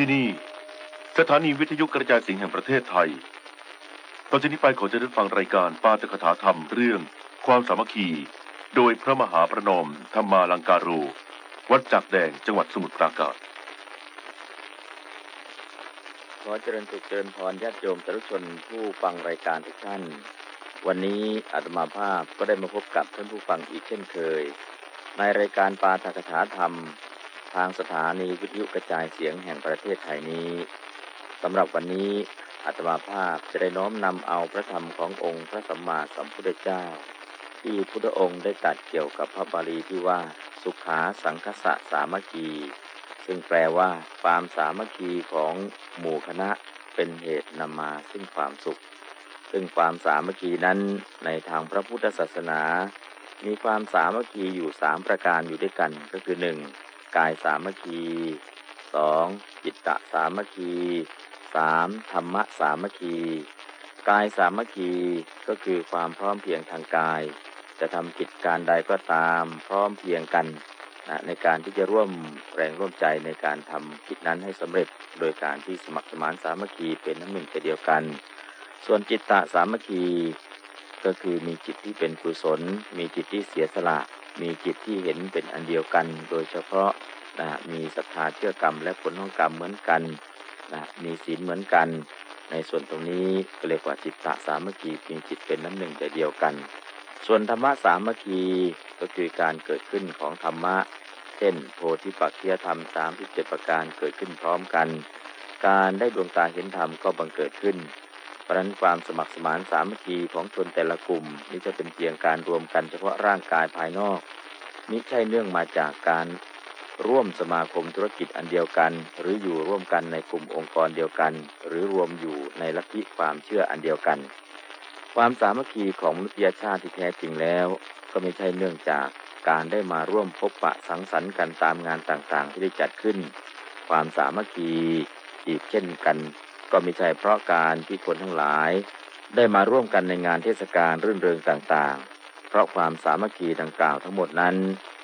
ที่นี่ สถานีวิทยุกระจายเสียงแห่งประเทศไทย ต่อจากนี้ไปขอเจะได้ฟังรายการปาตกถาธรรมเรื่อง ความสามัคคี โดยพระมหาประนอมธรรมาลังการโร วัดจากแดงจังหวัดสมุทรปราการขอเจริญสุขเจริญพรญาติโยมสาธุชนผู้ฟังรายการทุกท่าน วันนี้อาตมาภาพก็ได้มาพบกับท่านผู้ฟังอีกเช่นเคย ในรายการปาฐกถาธรรม ทางสถานีวิทยุกระจายเสียงแห่งประเทศไทยนี้สำหรับวันนี้อาตมาภาพจะได้น้อมนำเอาพระธรรมขององค์พระสัมมาสัมพุทธเจ้า ที่พุทธองค์ได้ตัดเกี่ยวกับพระบาลีที่ว่าสุขาสังคสะสามัคคี ซึ่งแปลว่าความสามัคคีของหมู่คณะเป็นเหตุนำมาซึ่งความสุข ซึ่งความสามัคคีนั้นในทางพระพุทธศาสนา มีความสามัคคีอยู่สามประการอยู่ด้วยกันก็คือหนึ่ง กายสามัคคีสองจิตตะสามัคคีสามธรรมะสามัคคี กายสามัคคีก็คือความพร้อมเพียงทางกาย จะทำกิจการใดก็ตามพร้อมเพียงกันนะในการที่จะร่วมแรงร่วมใจในการทำกิจนั้นให้สำเร็จ โดยการที่สมัครสมานสามัคคีเป็นน้ำหนึ่งใจเดียวกัน ส่วนจิตตะสามัคคี ก็คือมีจิตที่เป็นกุศล มีจิตที่เสียสละ มีจิตที่เห็นเป็นอันเดียวกัน โดยเฉพาะนะมีศรัทธาเชื่อกรรม และผลของกรรมเหมือนกันนะมีศีลเหมือนกัน ในส่วนตรงนี้ก็เรียกว่าจิตตะสามัคคีมีจิตเป็นน้ำหนึ่งใจเดียวกัน ส่วนธรรมะสามัคคีก็คือการเกิดขึ้นของธรรมะ เช่น โพธิปักขียธรรมสามที่เจ็ประการเกิดขึ้นพร้อมกัน การได้ดวงตาเห็นธรรมก็บังเกิดขึ้น เพราะนั้นความสมัครสมานสามัคคีของชนแต่ละกลุ่มนี้จะเป็นเพียงการรวมกันเฉพาะร่างกายภายนอกมิใช่เนื่องมาจากการร่วมสมาคมธุรกิจอันเดียวกัน หรืออยู่ร่วมกันในกลุ่มองค์กรเดียวกัน หรือรวมอยู่ในลัทธิความเชื่ออันเดียวกัน ความสามัคคีของมนุษยชาติที่แท้จริงแล้ว ก็ไม่ใช่เนื่องจากการได้มาร่วมพบปะสังสรรค์กันตามงานต่างๆ ที่ได้จัดขึ้น ความสามัคคีอีกเช่นกัน ก็ไม่ใช่เพราะการที่คนทั้งหลาย ได้มาร่วมกันในงานเทศกาลรื่นเริงต่างๆ เพราะความสามัคคีดังกล่าวทั้งหมดนั้น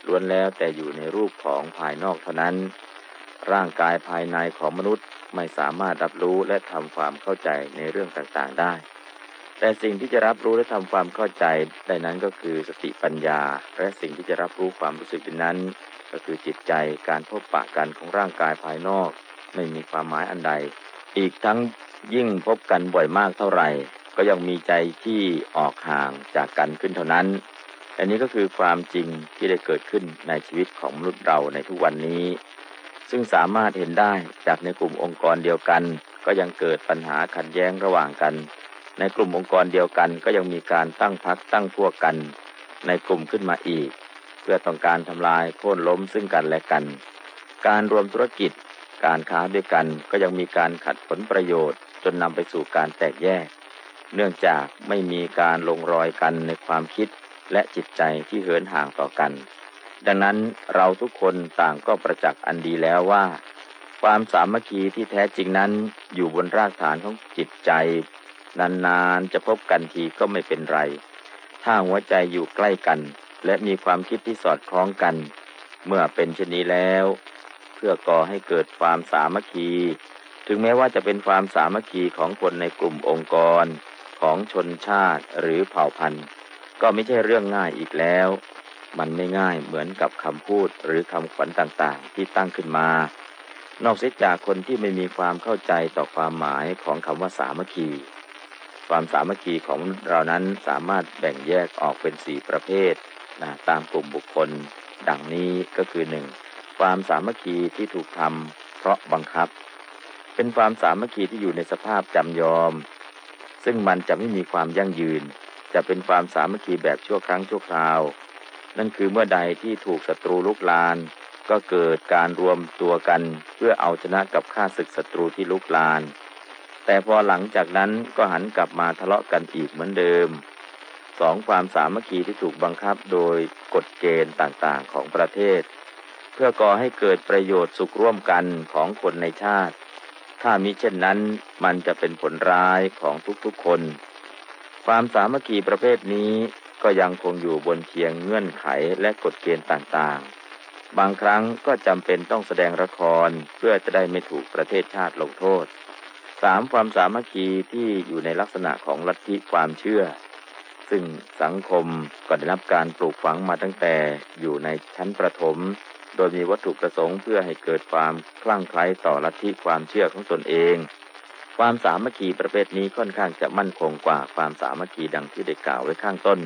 ล้วนแล้วแต่อยู่ในรูปของภายนอกเท่านั้น ร่างกายภายในของมนุษย์ไม่สามารถรับรู้และทำความเข้าใจในเรื่องต่างๆได้ แต่สิ่งที่จะรับรู้และทำความเข้าใจได้นั้นก็คือสติปัญญา และสิ่งที่จะรับรู้ความรู้สึกนั้น ก็คือจิตใจการพบปะกันของร่างกายภายนอก ไม่มีความหมายอันใด อีกทั้งยิ่งพบกันบ่อยมากเท่าไหร่ ก็ยังมีใจที่ออกห่างจากกันขึ้นเท่านั้น อันนี้ก็คือความจริงที่ได้เกิดขึ้นในชีวิตของมนุษย์เราในทุกวันนี้ ซึ่งสามารถเห็นได้จากในกลุ่มองค์กรเดียวกัน ก็ยังเกิดปัญหาขัดแย้งระหว่างกัน ในกลุ่มองค์กรเดียวกันก็ยังมีการตั้งพักตั้งพวกกัน ในกลุ่มขึ้นมาอีก เพื่อต้องการทำลายโค่นล้มซึ่งกันและกัน การรวมธุรกิจ การค้าด้วยกันก็ยังมีการขัดผลประโยชน์ จนนำไปสู่การแตกแยก เนื่องจากไม่มีการลงรอยกันในความคิดและจิตใจที่เหินห่างต่อกัน ดังนั้นเราทุกคนต่างก็ประจักษ์อันดีแล้วว่า ความสามัคคีที่แท้จริงนั้นอยู่บนรากฐานของจิตใจ นานๆจะพบกันทีก็ไม่เป็นไร ถ้าหัวใจอยู่ใกล้กัน และมีความคิดที่สอดคล้องกัน เมื่อเป็นเช่นนี้แล้ว พื่อก่อให้เกิดความสามัคคี ถึงแม้ว่าจะเป็นความสามัคคีของคนในกลุ่มองค์กร ของชนชาติหรือเผ่าพันธุ์ ก็ไม่ใช่เรื่องง่ายอีกแล้ว มันไม่ง่ายเหมือนกับคำพูดหรือคำขวัญต่างๆ ที่ตั้งขึ้นมา นอกเสียจากคนที่ไม่มีความเข้าใจต่อความหมายของคำว่าสามัคคีความสามัคคีของเรานั้นสามารถแบ่งแยกออกเป็นสี่ประเภทนะตามกลุ่มบุคคล ดังนี้ก็คือหนึ่ง ความสามัคคีที่ถูกทำเพราะบังคับ เป็นความสามัคคีที่อยู่ในสภาพจำยอม ซึ่งมันจะไม่มีความยั่งยืน จะเป็นความสามัคคีแบบชั่วครั้งชั่วคราว นั่นคือเมื่อใดที่ถูกศัตรูลุกลาน ก็เกิดการรวมตัวกันเพื่อเอาชนะกับข้าศึกศัตรูที่ลุกลาน แต่พอหลังจากนั้นก็หันกลับมาทะเลาะกันอีกเหมือนเดิมสองความสามัคคีที่ถูกบังคับโดยกฎเกณฑ์ต่างๆของประเทศ พื่อก่อให้เกิดประโยชน์สุขร่วมกันของคนในชาติ ถ้ามิเช่นนั้นมันจะเป็นผลร้ายของทุกๆคน ความสามัคคีประเภทนี้ก็ยังคงอยู่บนเพียงเงื่อนไขและกฎเกณฑ์ต่างๆ บางครั้งก็จำเป็นต้องแสดงละครเพื่อจะได้ไม่ถูกประเทศชาติลงโทษสามความสามัคคีที่อยู่ในลักษณะของลัทธิความเชื่อ ซึ่งสังคมก็ได้รับการปลูกฝังมาตั้งแต่อยู่ในชั้นประถม โดยมีวัตถุประสงค์เพื่อให้เกิดความคลั่งไคล้ต่อลัทธิความเชื่อของตนเอง ความสามัคคีประเภทนี้ค่อนข้างจะมั่นคงกว่าความสามัคคีดังที่ได้กล่าวไว้ข้างต้น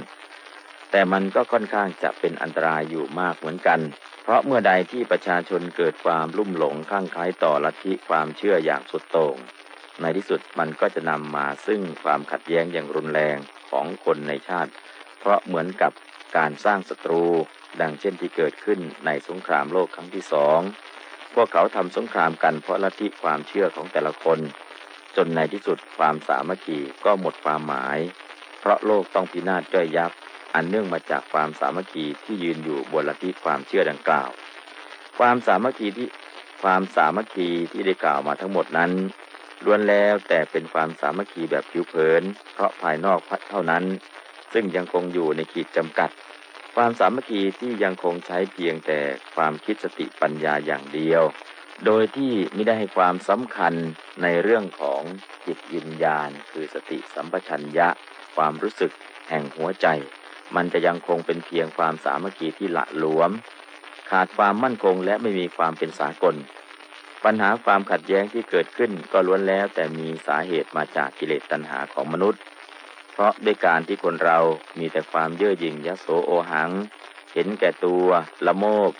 แต่มันก็ค่อนข้างจะเป็นอันตรายอยู่มากเหมือนกัน เพราะเมื่อใดที่ประชาชนเกิดความลุ่มหลงคลั่งไคล้ต่อลัทธิความเชื่ออย่างสุดโต่ง ในที่สุดมันก็จะนำมาซึ่งความขัดแย้งอย่างรุนแรงของคนในชาติ เพราะเหมือนกับการสร้างศัตรู ดังเช่นที่เกิดขึ้นในสงครามโลกครั้งที่สองพวกเขาทำสงครามกันเพราะลัทธิความเชื่อของแต่ละคน จนในที่สุดความสามัคคีก็หมดความหมาย เพราะโลกต้องพินาศย่อยยับ อันเนื่องมาจากความสามัคคีที่ยืนอยู่บนลัทธิความเชื่อดังกล่าว ความสามัคคีที่ความสามัคคีที่ได้กล่าวมาทั้งหมดนั้นล้วนแล้วแต่เป็นความสามัคคีแบบผิวเผิน เพราะภายนอกพัดเท่านั้น ซึ่งยังคงอยู่ในขีดจำกัด ความสามัคคีที่ยังคงใช้เพียงแต่ความคิดสติปัญญาอย่างเดียว โดยที่ไม่ได้ให้ความสำคัญในเรื่องของจิตวิญญาณ คือสติสัมปชัญญะ ความรู้สึกแห่งหัวใจ มันจะยังคงเป็นเพียงความสามัคคีที่ละหลวม ขาดความมั่นคงและไม่มีความเป็นสากล ปัญหาความขัดแย้งที่เกิดขึ้นก็ล้วนแล้วแต่มีสาเหตุมาจากกิเลสตัณหาของมนุษย์ เพราะด้วยการที่คนเรามีแต่ความเย่อหยิ่งยโสโอหัง เห็นแก่ตัวละโมบ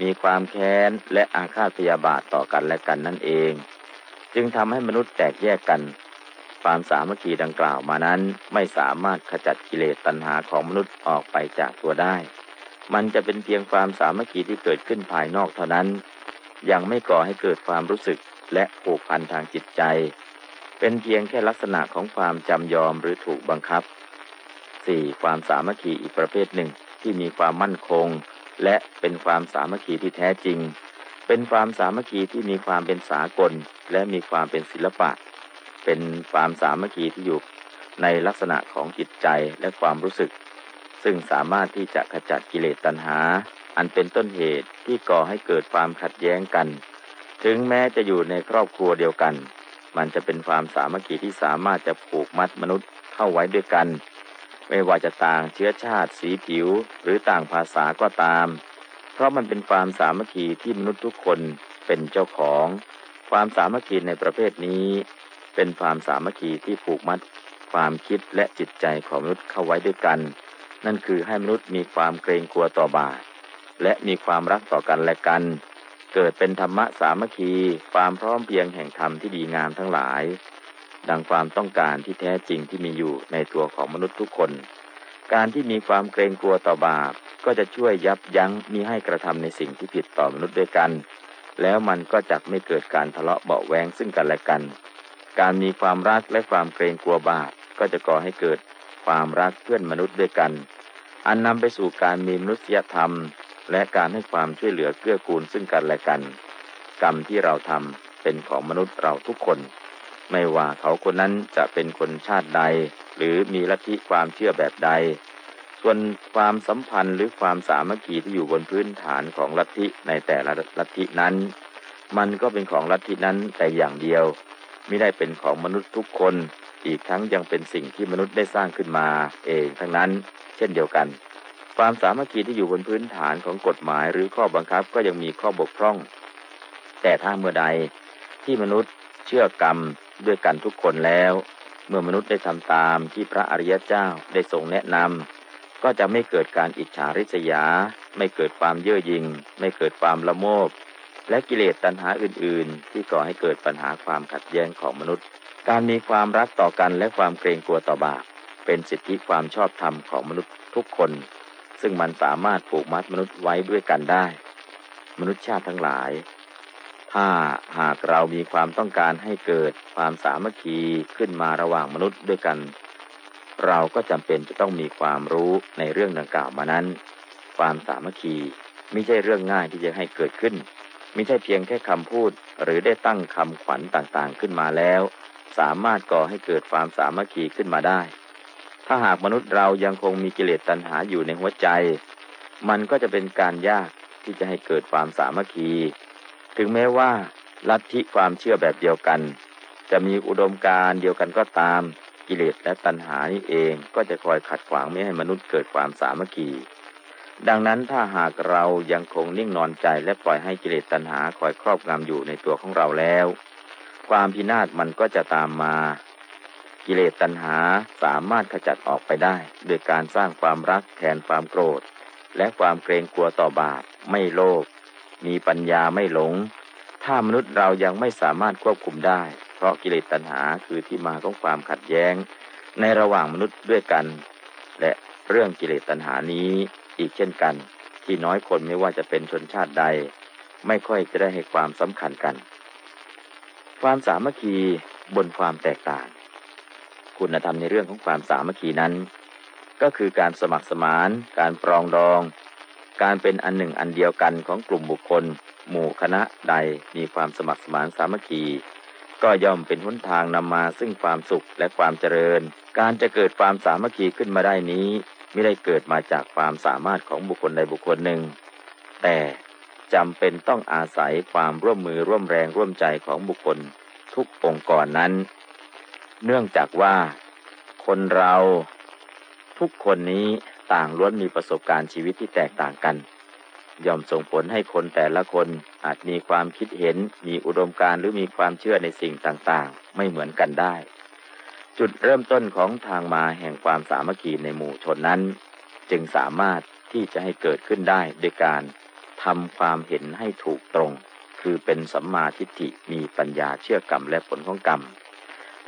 มีความแค้นและอาฆาตพยาบาทต่อกันและกันนั่นเอง จึงทำให้มนุษย์แตกแยกกัน ความสามัคคีดังกล่าวมานั้นไม่สามารถขจัดกิเลสตัณหาของมนุษย์ออกไปจากตัวได้ มันจะเป็นเพียงความสามัคคีที่เกิดขึ้นภายนอกเท่านั้น ยังไม่ก่อให้เกิดความรู้สึกและผูกพันทางจิตใจ เป็นเพียงแค่ลักษณะของความจำยอมหรือถูกบังคับ 4. ความสามัคคีอีกประเภทหนึ่งที่มีความมั่นคง และเป็นความสามัคคีที่แท้จริง เป็นความสามัคคีที่มีความเป็นสากล และมีความเป็นศิลปะ เป็นความสามัคคีที่อยู่ในลักษณะของจิตใจและความรู้สึก ซึ่งสามารถที่จะขจัดกิเลสตัณหา อันเป็นต้นเหตุที่ก่อให้เกิดความขัดแย้งกัน ถึงแม้จะอยู่ในครอบครัวเดียวกัน มันจะเป็นความสามัคคีที่สามารถจะผูกมัดมนุษย์เข้าไว้ด้วยกัน ไม่ว่าจะต่างเชื้อชาติสีผิว หรือต่างภาษาก็ตาม เพราะมันเป็นความสามัคคีที่มนุษย์ทุกคนเป็นเจ้าของ ความสามัคคีในประเภทนี้ เป็นความสามัคคีที่ผูกมัด ความคิดและจิตใจของมนุษย์เข้าไว้ด้วยกัน นั่นคือให้มนุษย์มีความเกรงกลัวต่อบาปและมีความรักต่อกันและกัน เกิดเป็นธรรมะสามัคคีความพร้อมเพียงแห่งธรรมที่ดีงามทั้งหลาย ดังความต้องการที่แท้จริงที่มีอยู่ในตัวของมนุษย์ทุกคน การที่มีความเกรงกลัวต่อบาป ก็จะช่วยยับยั้งมิให้กระทำในสิ่งที่ผิดต่อมนุษย์ด้วยกัน แล้วมันก็จะไม่เกิดการทะเลาะเบาแวงซึ่งกันและกัน การมีความรักและความเกรงกลัวบาปก็จะก่อให้เกิดความรักเพื่อนมนุษย์ด้วยกัน อันนำไปสู่การมีมนุษยธรรม และการให้ความช่วยเหลือเกื้อกูลซึ่งกันและกัน กรรมที่เราทำเป็นของมนุษย์เราทุกคน ไม่ว่าเขาคนนั้นจะเป็นคนชาติใด หรือมีลัทธิความเชื่อแบบใด ส่วนความสัมพันธ์หรือความสามัคคีที่อยู่บนพื้นฐานของลัทธิในแต่ละลัทธินั้น มันก็เป็นของลัทธินั้นแต่อย่างเดียวไม่ได้เป็นของมนุษย์ทุกคน อีกทั้งยังเป็นสิ่งที่มนุษย์ได้สร้างขึ้นมาเองทั้งนั้น เช่นเดียวกัน ความสามัคคีที่อยู่บนพื้นฐานของกฎหมายหรือข้อบังคับก็ยังมีข้อบกพร่อง แต่ถ้าเมื่อใดที่มนุษย์เชื่อกรรมด้วยกันทุกคนแล้ว เมื่อมนุษย์ได้ทำตามที่พระอริยเจ้าได้ทรงแนะนำก็จะไม่เกิดการอิจฉาริษยา ไม่เกิดความเย่อหยิ่งไม่เกิดความละโมบ และกิเลสตัณหาอื่น ๆ ที่ก่อให้เกิดปัญหาความขัดแย้งของมนุษย์ การมีความรักต่อกันและความเกรงกลัวต่อบาปเป็นสิทธิความชอบธรรมของมนุษย์ทุกคน ซึ่งมันสามารถผูกมัดมนุษย์ไว้ด้วยกันได้ มนุษยชาติทั้งหลาย ถ้าหากเรามีความต้องการให้เกิดความสามัคคีขึ้นมาระหว่างมนุษย์ด้วยกัน เราก็จำเป็นจะต้องมีความรู้ในเรื่องดังกล่าวมานั้น ความสามัคคีไม่ใช่เรื่องง่ายที่จะให้เกิดขึ้นไม่ใช่เพียงแค่คำพูด หรือได้ตั้งคำขวัญต่างๆขึ้นมาแล้ว สามารถก่อให้เกิดความสามัคคีขึ้นมาได้ ถ้าหากมนุษย์เรายังคงมีกิเลสตัณหาอยู่ในหัวใจ มันก็จะเป็นการยากที่จะให้เกิดความสามัคคี ถึงแม้ว่าลัทธิความเชื่อแบบเดียวกัน จะมีอุดมการเดียวกันก็ตาม กิเลสและตัณหานี่เองก็จะคอยขัดขวางไม่ให้มนุษย์เกิดความสามัคคีดังนั้นถ้าหากเรายังคงนิ่งนอนใจและปล่อยให้กิเลสตัณหาคอยครอบงำอยู่ในตัวของเราแล้ว ความพินาศมันก็จะตามมา กิเลสตัณหาสามารถขจัดออกไปได้ โดยการสร้างความรักแทนความโกรธ และความเกรงกลัวต่อบาปไม่โลภมีปัญญาไม่หลง ถ้ามนุษย์เรายังไม่สามารถควบคุมได้ เพราะกิเลสตัณหาคือที่มาของความขัดแย้ง ในระหว่างมนุษย์ด้วยกัน และเรื่องกิเลสตัณหานี้อีกเช่นกัน ที่น้อยคนไม่ว่าจะเป็นชนชาติใด ไม่ค่อยจะได้ให้ความสำคัญกัน ความสามัคคีบนความแตกต่าง คุณธรรมในเรื่องของความสามัคคีนั้น ก็คือการสมัครสมาน การปรองดอง การเป็นอันหนึ่งอันเดียวกันของกลุ่มบุคคล หมู่คณะใดมีความสมัครสมานสามัคคี ก็ย่อมเป็นหนทางนำมาซึ่งความสุขและความเจริญ การจะเกิดความสามัคคีขึ้นมาได้นี้ ไม่ได้เกิดมาจากความสามารถของบุคคลใดบุคคลหนึ่ง แต่จำเป็นต้องอาศัยความร่วมมือร่วมแรงร่วมใจของบุคคล ทุกองค์กรนั้น เนื่องจากว่า คนเราทุกคนนี้ต่างล้วนมีประสบการณ์ชีวิตที่แตกต่างกัน ย่อมส่งผลให้คนแต่ละคนอาจมีความคิดเห็น มีอุดมการณ์หรือมีความเชื่อในสิ่งต่างๆ ไม่เหมือนกันได้ จุดเริ่มต้นของทางมาแห่งความสามัคคีในหมู่ชนนั้น จึงสามารถที่จะให้เกิดขึ้นได้โดยการทำความเห็นให้ถูกตรง คือเป็นสัมมาทิฏฐิมีปัญญาเชื่อกรรมและผลของกรรม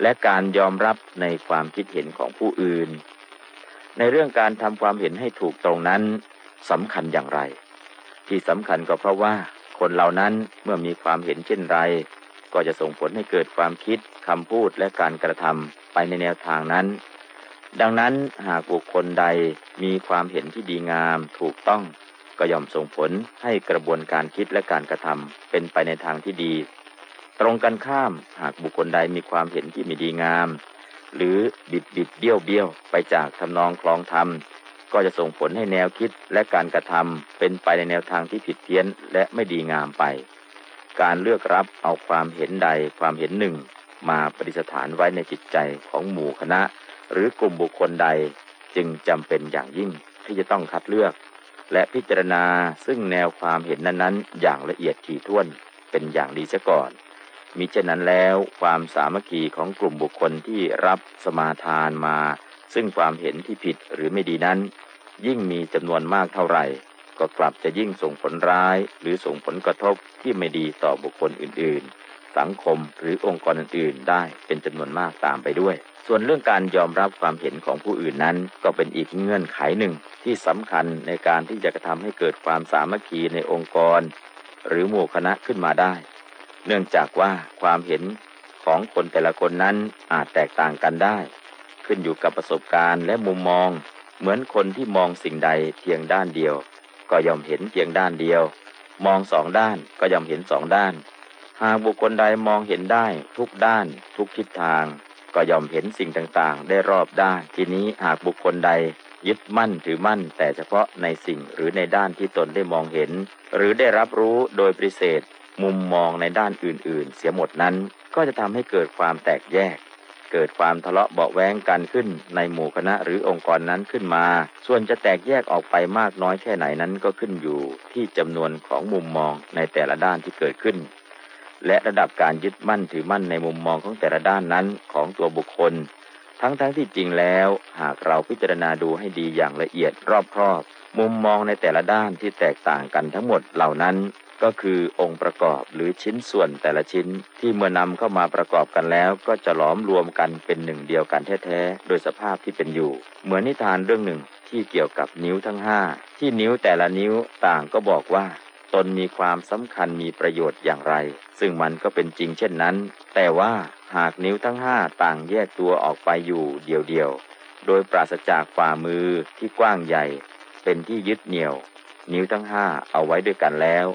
และการยอมรับในความคิดเห็นของผู้อื่น ในเรื่องการทำความเห็นให้ถูกตรงนั้นสำคัญอย่างไร ที่สำคัญก็เพราะว่า คนเหล่านั้นเมื่อมีความเห็นเช่นไร ก็จะส่งผลให้เกิดความคิดคำพูดและการกระทำไปในแนวทางนั้น ดังนั้นหากบุคคลใดมีความเห็นที่ดีงามถูกต้องก็ย่อมส่งผลให้กระบวนการคิดและการกระทำเป็นไปในทางที่ดี ตรงกันข้ามหากบุคคลใดมีความเห็นที่ไม่ดีงาม หรือบิดบิดเบี้ยวเบี้ยวไปจากทำนองคลองธรรม ก็จะส่งผลให้แนวคิดและการกระทำเป็นไปในแนวทางที่ผิดเพี้ยนและไม่ดีงามไป การเลือกรับเอาความเห็นใดความเห็นหนึ่ง มาปฏิสถานไว้ในจิตใจของหมู่คณะ หรือกลุ่มบุคคลใดจึงจำเป็นอย่างยิ่งที่จะต้องคัดเลือก และพิจารณาซึ่งแนวความเห็นนั้นๆ อย่างละเอียดถี่ถ้วนเป็นอย่างดีซะก่อน มิฉะนั้นแล้วความสามัคคีของกลุ่มบุคคลที่รับสมาทานมา ซึ่งความเห็นที่ผิดหรือไม่ดีนั้น ยิ่งมีจำนวนมากเท่าไหร่ ก็กลับจะยิ่งส่งผลร้าย หรือส่งผลกระทบที่ไม่ดีต่อบุคคลอื่น ๆ สังคมหรือองค์กรอื่น ๆ ได้เป็นจำนวนมากตามไปด้วย ส่วนเรื่องการยอมรับความเห็นของผู้อื่นนั้น ก็เป็นอีกเงื่อนไขหนึ่ง ที่สำคัญในการที่จะกระทำให้เกิดความสามัคคีในองค์กร หรือหมู่คณะขึ้นมาได้ เนื่องจากว่าความเห็นของคนแต่ละคนนั้นอาจแตกต่างกันได้ ขึ้นอยู่กับประสบการณ์และมุมมอง เหมือนคนที่มองสิ่งใดเพียงด้านเดียว ก็ย่อมเห็นเพียงด้านเดียว มองสองด้านก็ย่อมเห็นสองด้าน หากบุคคลใดมองเห็นได้ทุกด้าน ทุกทิศทาง ก็ย่อมเห็นสิ่งต่างๆ ได้รอบด้าน ทีนี้หากบุคคลใดยึดมั่นถือมั่น แต่เฉพาะในสิ่งหรือในด้านที่ตนได้มองเห็น หรือได้รับรู้โดยปฏิเสธ มุมมองในด้านอื่นๆ เสียหมดนั้นก็จะทำให้เกิดความแตกแยก เกิดความทะเลาะเบาแวงกันขึ้น ในหมู่คณะหรือองค์กรนั้นขึ้นมา ส่วนจะแตกแยกออกไปมากน้อยแค่ไหนนั้นก็ขึ้นอยู่ที่จำนวนของมุมมองในแต่ละด้านที่เกิดขึ้น และระดับการยึดมั่นถือมั่นในมุมมองของแต่ละด้านนั้นของตัวบุคคล ทั้งๆทที่จริงแล้ว หากเราพิจารณาดูให้ดีอย่างละเอียดรอบครอบมุมมองในแต่ละด้านที่แตกต่างกันทั้งหมดเหล่านั้น ก็คือองค์ประกอบหรือชิ้นส่วนแต่ละชิ้นที่เมื่อนำเข้ามาประกอบกันแล้ว ก็จะหลอมรวมกันเป็นหนึ่งเดียวกันแท้ๆ โดยสภาพที่เป็นอยู่ เหมือนนิทานเรื่องหนึ่งที่เกี่ยวกับนิ้วทั้งห้าที่นิ้วแต่ละนิ้วต่างก็บอกว่า ตนมีความสำคัญมีประโยชน์อย่างไร ซึ่งมันก็เป็นจริงเช่นนั้น แต่ว่าหากนิ้วทั้งห้าต่างแยกตัวออกไปอยู่เดียวๆ โดยปราศจากฝ่ามือที่กว้างใหญ่ เป็นที่ยึดเหนี่ยว นิ้วทั้งห้าเอาไว้ด้วยกันแล้ว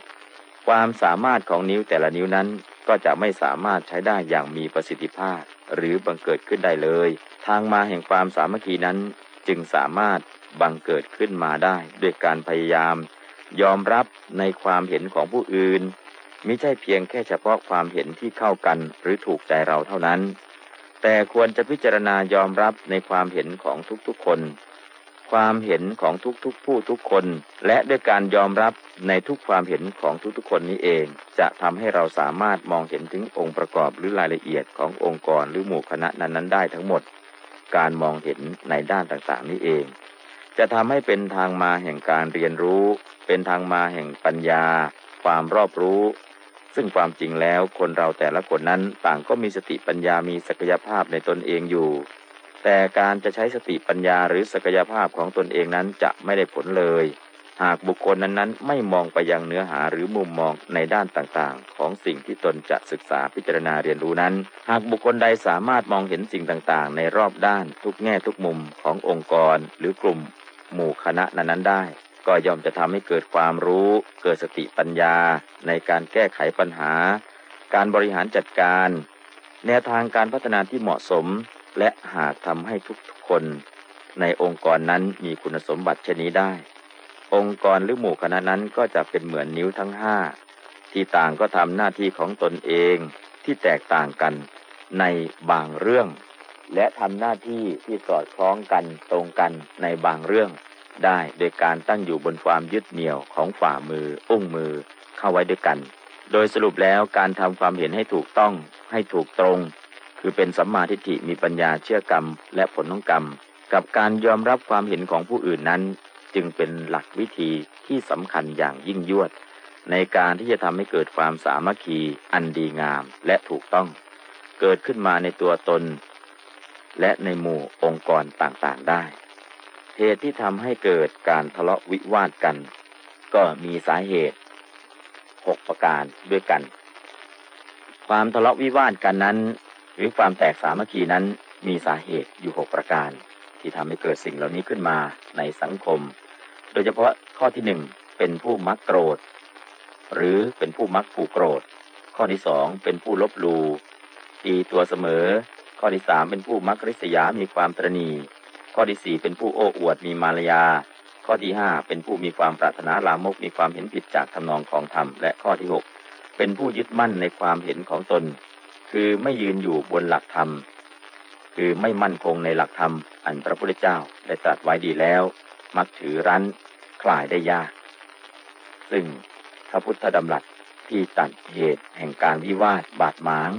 ความสามารถของนิ้วแต่ละนิ้วนั้นก็จะไม่สามารถใช้ได้อย่างมีประสิทธิภาพ หรือบังเกิดขึ้นได้เลย ทางมาแห่งความสามัคคีนั้นจึงสามารถบังเกิดขึ้นมาได้ ด้วยการพยายาม ยอมรับในความเห็นของผู้อื่นมิใช่เพียงแค่เฉพาะความเห็นที่เข้ากันหรือถูกใจเราเท่านั้น แต่ควรจะพิจารณายอมรับในความเห็นของทุกๆคน ความเห็นของทุกๆผู้ทุกคน และด้วยการยอมรับในทุกความเห็นของทุกๆคนนี้เอง จะทำให้เราสามารถมองเห็นถึงองค์ประกอบหรือรายละเอียดขององค์กรหรือหมู่คณะนั้นๆได้ทั้งหมด การมองเห็นในด้านต่างๆนี้เอง จะทำให้เป็นทางมาแห่งการเรียนรู้ เป็นทางมาแห่งปัญญา ความรอบรู้ ซึ่งความจริงแล้วคนเราแต่ละคนนั้นต่างก็มีสติปัญญามีศักยภาพในตนเองอยู่ แต่การจะใช้สติปัญญาหรือศักยภาพของตนเองนั้นจะไม่ได้ผลเลย หากบุคคลนั้นๆ ไม่มองไปยังเนื้อหาหรือมุมมองในด้านต่างๆ ของสิ่งที่ตนจะศึกษาพิจารณาเรียนรู้นั้น หากบุคคลใดสามารถมองเห็นสิ่งต่างๆ ในรอบด้านทุกแง่ทุกมุมขององค์กร หรือกลุ่ม หมู่คณะนั้นๆได้ ก็ย่อมจะทำให้เกิดความรู้ เกิดสติปัญญา ในการแก้ไขปัญหา การบริหารจัดการ แนวทางการพัฒนาที่เหมาะสม และหากทำให้ทุกๆคนในองค์กรนั้นมีคุณสมบัติชนี้ได้ องค์กรหรือหมู่คณะนั้นก็จะเป็นเหมือนนิ้วทั้งห้าที่ต่างก็ทำหน้าที่ของตนเองที่แตกต่างกันในบางเรื่อง และทำหน้าที่ที่สอดคล้องกันตรงกันในบางเรื่อง ได้โดยการตั้งอยู่บนความยึดเหนี่ยวของฝ่ามือ อุ้งมือเข้าไว้ด้วยกัน โดยสรุปแล้วการทำความเห็นให้ถูกต้องให้ถูกตรง คือเป็นสัมมาทิฏฐิมีปัญญาเชื่อกรรม และผลของกรรม กับการยอมรับความเห็นของผู้อื่นนั้น จึงเป็นหลักวิธีที่สำคัญอย่างยิ่งยวด ในการที่จะทำให้เกิดความสามัคคี อันดีงามและถูกต้อง เกิดขึ้นมาในตัวตน และในหมู่องค์กรต่างๆได้เหตุที่ทำให้เกิดการทะเลาะวิวาทกัน ก็มีสาเหตุหกประการด้วยกัน ความทะเลาะวิวาทกันนั้น หรือความแตกสามัคคีนั้นมีสาเหตุอยู่หกประการ ที่ทำให้เกิดสิ่งเหล่านี้ขึ้นมาในสังคม โดยเฉพาะข้อที่หนึ่งเป็นผู้มักโกรธ หรือเป็นผู้มักผูกโกรธ ข้อที่สองเป็นผู้ลบลูตีตัวเสมอ ข้อที่สามเป็นผู้มักริษยามีความตรณี ข้อที่สี่เป็นผู้โอ้อวดมีมารยา ข้อที่ห้าเป็นผู้มีความปรารถนาลามกมีความเห็นผิดจากทำนองของธรรมและข้อที่หกเป็นผู้ยึดมั่นในความเห็นของตน คือไม่ยืนอยู่บนหลักธรรม คือไม่มั่นคงในหลักธรรม อันพระพุทธเจ้าได้ตรัสไว้ดีแล้ว มักถือรั้นคลายได้ยาก ซึ่งพระพุทธดำรัสที่ตัดเหตุแห่งการวิวาทบาดหมาง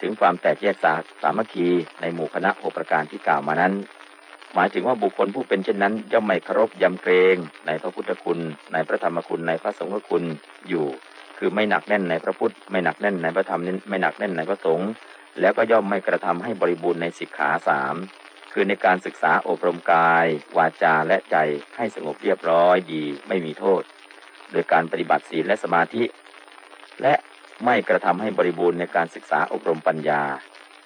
ถึงความแตกแยกสาสามัคคีในหมู่คณะหกประการที่กล่าวมานั้น หมายถึงว่าบุคคลผู้เป็นเช่นนั้น ย่อมไม่เคารพยำเกรงในพระพุทธคุณ ในพระธรรมคุณในพระสงฆ์คุณอยู่ คือไม่หนักแน่นในพระพุทธ ไม่หนักแน่นในพระธรรมไม่หนักแน่นในพระสงฆ์แล้วก็ย่อมไม่กระทำให้บริบูรณ์ในสิกขาสามคือในการศึกษาอบรมกาย วาจาและใจให้สงบเรียบร้อยดีไม่มีโทษ โดยการปฏิบัติศีลและสมาธิ และไม่กระทำให้บริบูรณ์ในการศึกษาอบรมปัญญา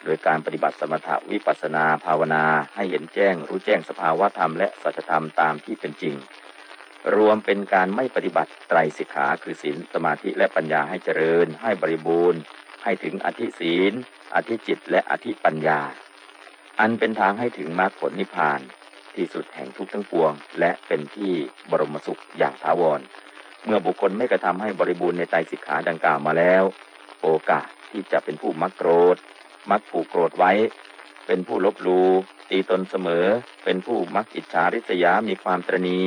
โดยการปฏิบัติสมถะวิปัสนาภาวนาให้เห็นแจ้ง รู้แจ้งสภาวะธรรมและสัจธรรมตามที่เป็นจริง รวมเป็นการไม่ปฏิบัติไตรสิกขาคือศีลสมาธิและปัญญาให้เจริญ ให้บริบูรณ์ ให้ถึงอธิศีล อธิจิตและอธิปัญญา อันเป็นทางให้ถึงมรรคผลนิพพาน ที่สุดแห่งทุกทั้งปวง และเป็นที่บรมสุขอย่างถาวร เมื่อบุคคลไม่กระทำให้บริบูรณ์ในไตรสิกขาดังกล่าวมาแล้ว โอกาสที่จะเป็นผู้มักโกรธ มักผูกโกรธไว้ เป็นผู้ลบลูตีตนเสมอ เป็นผู้มักอิจฉาริษยามีความตรณี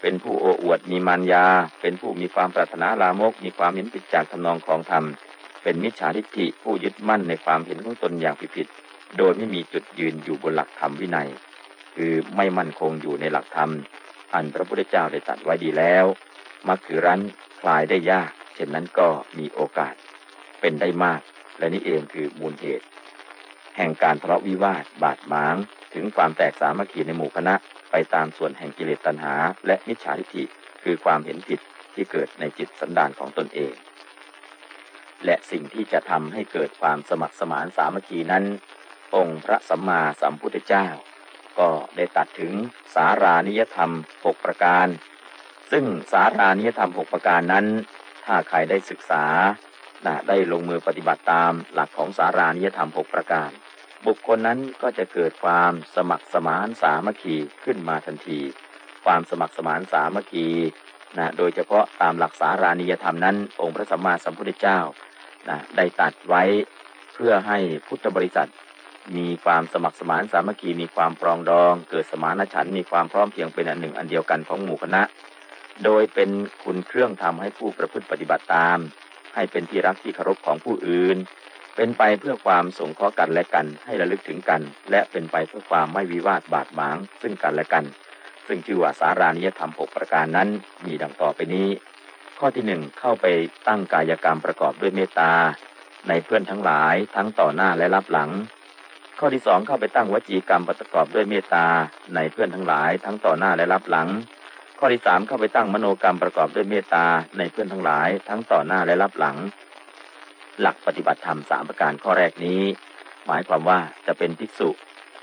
เป็นผู้โอ้อวดมีมารยา เป็นผู้มีความปรารถนาลามก มีความเห็นผิดจากทำนองของธรรม เป็นมิจฉาทิฏฐิผู้ยึดมั่นในความเห็นของตนอย่างผิดๆโดยไม่มีจุดยืนอยู่บนหลักธรรมวินัย คือไม่มั่นคงอยู่ในหลักธรรม อันพระพุทธเจ้าได้ตรัสไว้ดีแล้วมักคือรั้นคลายได้ยาก เช่นนั้นก็มีโอกาส เป็นได้มาก และนี่เองคือมูลเหตุ แห่งการทะเลาะวิวาทบาดหมาง ถึงความแตกสามัคคีในหมู่คณะ ไปตามส่วนแห่งกิเลสตัณหา และมิจฉาทิฏฐิคือความเห็นผิดที่เกิดในจิตสันดานของตนเอง และสิ่งที่จะทำให้เกิดความสมัครสมานสามัคคีนั้น องค์พระสัมมาสัมพุทธเจ้า ก็ได้ตัดถึงสารานิยธรรมหกประการ ซึ่งสารานิยธรรมหกประการนั้น ถ้าใครได้ศึกษาได้ลงมือปฏิบัติตามหลักของสารานิยธรรมหกประการ บุคคลนั้นก็จะเกิดความสมัครสมานสามัคคีขึ้นมาทันที ความสมัครสมานสามัคคีนะโดยเฉพาะตามหลักสารานิยธรรมนั้น องค์พระสัมมาสัมพุทธเจ้านะได้ตัดไว้เพื่อให้พุทธบริษัท มีความสมัครสมานสามัคคีมีความปรองดอง เกิดสมานฉันท์มีความพร้อมเพียงเป็นอันหนึ่งอันเดียวกันของหมู่คณะ โดยเป็นคุณเครื่องทำให้ผู้ประพฤติปฏิบัติตาม ให้เป็นที่รักที่เคารพของผู้อื่น เป็นไปเพื่อความสงเคราะห์กันและกันให้ระลึกถึงกัน และเป็นไปเพื่อความไม่วิวาทบาดหมาง ซึ่งกันและกัน ซึ่งชื่อว่าสารานิยธรรมหกประการนั้นมีดังต่อไปนี้ ข้อที่หนึ่งเข้าไปตั้งกายกรรมประกอบด้วยเมตตา ในเพื่อนทั้งหลายทั้งต่อหน้าและรับหลัง ข้อที่สองเข้าไปตั้งวจีกรรมประกอบด้วยเมตตา ในเพื่อนทั้งหลาย ทั้งต่อหน้าและรับหลัง ข้อที่สามเข้าไปตั้งมโนกรรมประกอบด้วยเมตตาในเพื่อนทั้งหลาย ทั้งต่อหน้าและรับหลัง หลักปฏิบัติธรรมสามประการข้อแรกนี้ หมายความว่าจะเป็นภิกษุ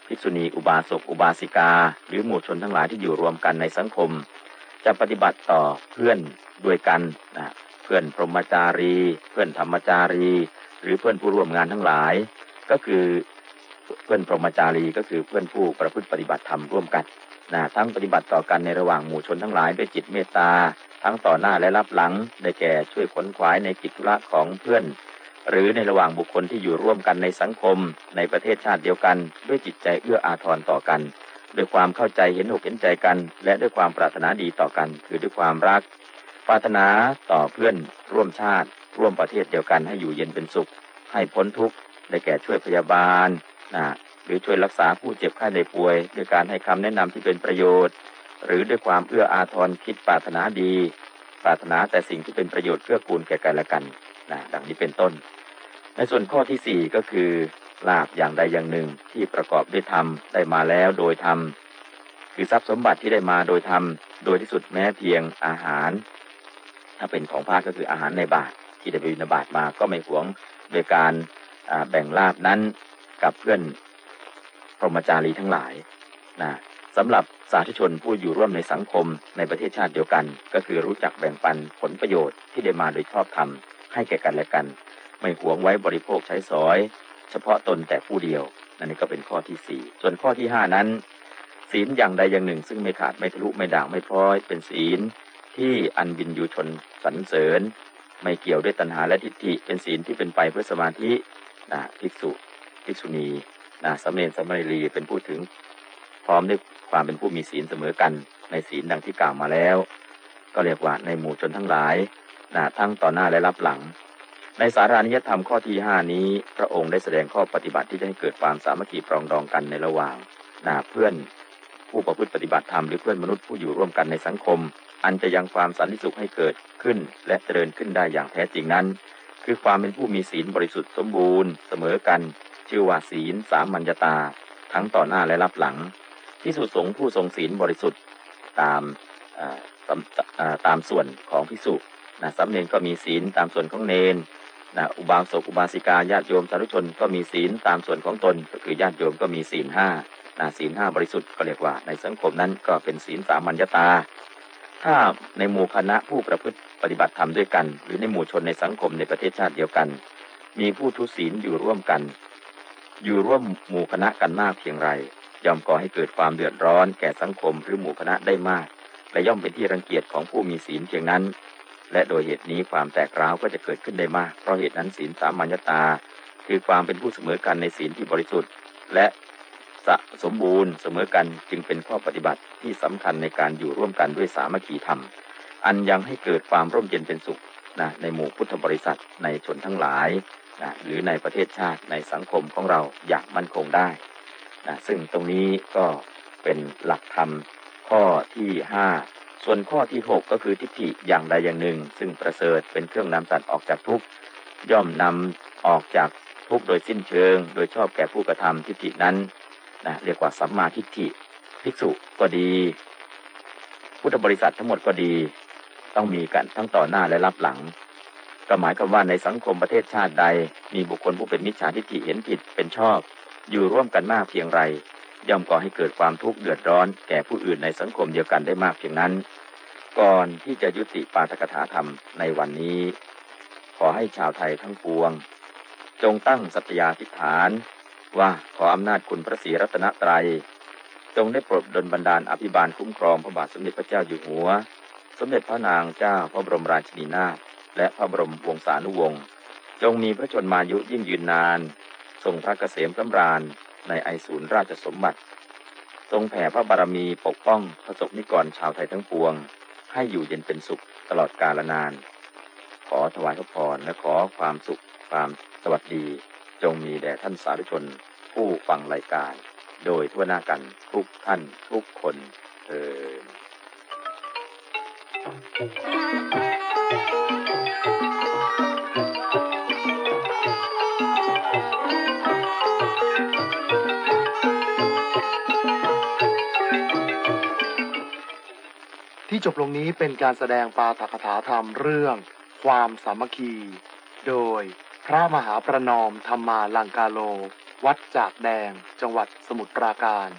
ภิกษุณีอุบาสกอุบาสิกา หรือหมู่ชนทั้งหลายที่อยู่รวมกันในสังคม จะปฏิบัติต่อเพื่อนด้วยกันนะเพื่อนพรหมจารี เพื่อนธรรมจารี หรือเพื่อนผู้ร่วมงานทั้งหลาย ก็คือเพื่อนพรหมจารีก็คือเพื่อนผู้ประพฤติปฏิบัติธรรมร่วมกันนะทั้งปฏิบัติต่อกันในระหว่างหมู่ชนทั้งหลายด้วยจิตเมตตา ทั้งต่อหน้าและรับหลัง ได้แก่ช่วยขนขวายในกิจธุระของเพื่อน หรือในระหว่างบุคคลที่อยู่ร่วมกันในสังคม ในประเทศชาติเดียวกัน ด้วยจิตใจเอื้ออาทรต่อกัน ด้วยความเข้าใจเห็นอกเห็นใจกัน และด้วยความปรารถนาดีต่อกัน คือด้วยความรัก ปรารถนาต่อเพื่อน ร่วมชาติ ร่วมประเทศเดียวกันให้อยู่เย็นเป็นสุข ให้พ้นทุกข์ได้แก่ช่วยพยาบาลนะหรือช่วยรักษาผู้เจ็บไข้ได้ป่วย ด้วยการให้คำแนะนำที่เป็นประโยชน์ หรือด้วยความเอื้ออาทรคิดปรารถนาดี ปรารถนาแต่สิ่งที่เป็นประโยชน์เพื่อกูลแก่กันและกัน นะดังนี้เป็นต้น ในส่วนข้อที่สี่ก็คือลาบอย่างใดอย่างหนึ่งที่ประกอบด้วยธรรมได้มาแล้วโดยธรรมคือทรัพย์สมบัติที่ได้มาโดยธรรมโดยที่สุดแม้เพียงอาหาร ถ้าเป็นของพระก็คืออาหารในบาตรที่ได้ไปบิณฑบาตมาก็ไม่หวงโดยการแบ่งลาบนั้นกับเพื่อนพรหมจารีทั้งหลายนะสำหรับสาธุชนผู้อยู่ร่วมในสังคมในประเทศชาติเดียวกัน ก็คือรู้จักแบ่งปันผลประโยชน์ที่ได้มาโดยชอบธรรม ให้แก่กันและกัน ไม่หวงไว้บริโภคใช้สอย เฉพาะตนแต่ผู้เดียวนั่นก็เป็นข้อที่สี่ส่วนข้อที่ห้านั้น ศีลอย่างใดอย่างหนึ่ง ซึ่งไม่ขาดไม่ทะลุไม่ด่างไม่พร้อย เป็นศีลที่อันบินยูชนสรรเสริญ ไม่เกี่ยวด้วยตัณหาและทิฏฐิเป็นศีลที่เป็นไปเพื่อสมาธินะภิกษุภิกษุณีนะสมเณรสมเณรีเป็นผู้ถึง พร้อมด้วยความเป็นผู้มีศีลเสมอกันในศีลดังที่กล่าวมาแล้ว ก็เรียกว่าในหมู่ชนทั้งหลาย นะทั้งต่อหน้าและรับหลัง ในสารานิยธรรมข้อที่ห้านี้ พระองค์ได้แสดงข้อปฏิบัติที่จะให้เกิดความสามัคคีปรองดองกันในระหว่างนะเพื่อนผู้ประพฤติปฏิบัติธรรมหรือเพื่อนมนุษย์ผู้อยู่ร่วมกันในสังคม อันจะยังความสันติสุขให้เกิดขึ้น และเจริญขึ้นได้อย่างแท้จริงนั้น คือความเป็นผู้มีศีลบริสุทธิ์สมบูรณ์ เสมอกัน ชื่อว่าศีลสามัญญตา ทั้งต่อหน้าและรับหลัง ที่สุดสงผู้ทรงศีลบริสุทธิ์ตามตามอ่าตามส่วนของพิสุ นะสำเนนก็มีศีลตามส่วนของเนนนะอุบาสกอุบาสิกาญาติโยมสาธุชนก็มีศีลตามส่วนของตน ก็คือญาติโยมก็มีศีลห้านะศีลห้าบริสุทธิ์ก็เรียกว่า ในสังคมนั้นก็เป็นศีลสามัญญตา ถ้าในหมู่คณะผู้ประพฤติปฏิบัติธรรมด้วยกัน หรือในหมู่ชนในสังคมในประเทศชาติเดียวกัน มีผู้ทุศีลอยู่ร่วมกัน อยู่ร่วมหมู่คณะกันมากเพียงไรย่อมก่อให้เกิดความเดือดร้อนแก่สังคมหรือหมู่คณะได้มาก และย่อมเป็นที่รังเกียจของผู้มีศีลเพียงนั้น และโดยเหตุนี้ความแตกร้าวก็จะเกิดขึ้นได้มาก เพราะเหตุนั้นศีลสามัญญตา คือความเป็นผู้เสมอกันในศีลที่บริสุทธิ์ และสะสมบูรณ์เสมอกันจึงเป็นข้อปฏิบัติที่สำคัญในการอยู่ร่วมกันด้วยสามัคคีธรรม อันยังให้เกิดความร่มเย็นเป็นสุขนะในหมู่พุทธบริษัทในชนทั้งหลายนะหรือในประเทศชาติในสังคมของเราอย่างมั่นคงได้นะซึ่งตรงนี้ก็เป็นหลักธรรมข้อที่ห้า ส่วนข้อที่หกก็คือทิฏฐิอย่างใดอย่างหนึ่ง ซึ่งประเสริฐเป็นเครื่องนำสัตว์ออกจากทุกข์ย่อมนำออกจากทุกข์โดยสิ้นเชิง โดยชอบแก่ผู้กระทำทิฏฐินั้นนะเรียกว่าสัมมาทิฏฐิภิกษุก็ดี พุทธบริษัททั้งหมดก็ดี ต้องมีกันทั้งต่อหน้าและรับหลังก็หมายความว่าในสังคมประเทศชาติใด มีบุคคลผู้เป็นมิจฉาทิฏฐิเห็นผิดเป็นชอบ อยู่ร่วมกันมากเพียงไร ย่อมก่อให้เกิดความทุกข์เดือดร้อนแก่ผู้อื่นในสังคมเดียวกันได้มากเพียงนั้น ก่อนที่จะยุติปาฐกถาธรรมในวันนี้ ขอให้ชาวไทยทั้งปวง จงตั้งสัตยาธิษฐาน ว่าขออำนาจคุณพระศรีรัตนตรัย จงได้โปรดดลบันดาลอภิบาลคุ้มครองพระบาทสมเด็จพระเจ้าอยู่หัว สมเด็จพระนางเจ้าพระบรมราชินีนาถและพระบรมวงศานุวงศ์จงมีพระชนมายุยิ่งยืนนานทรงพระเกษมกำราญ ในไอศูนย์ราชสมบัติ ทรงแผ่พระบารมีปกป้องพระสงฆ์นิกรชาวไทยทั้งปวง ให้อยู่เย็นเป็นสุขตลอดกาลนาน ขอถวายพระพรและขอความสุขความสวัสดี จงมีแด่ท่านสาธุชน ผู้ฟังรายการ โดยทั่วหน้ากันทุกท่านทุกคนเออ ที่จบลงนี้เป็นการแสดงปาฐกถาธรรมเรื่อง ความสามัคคี โดยพระมหาประนอมธรรมาลังกาโล วัดจากแดง จังหวัดสมุทรปราการ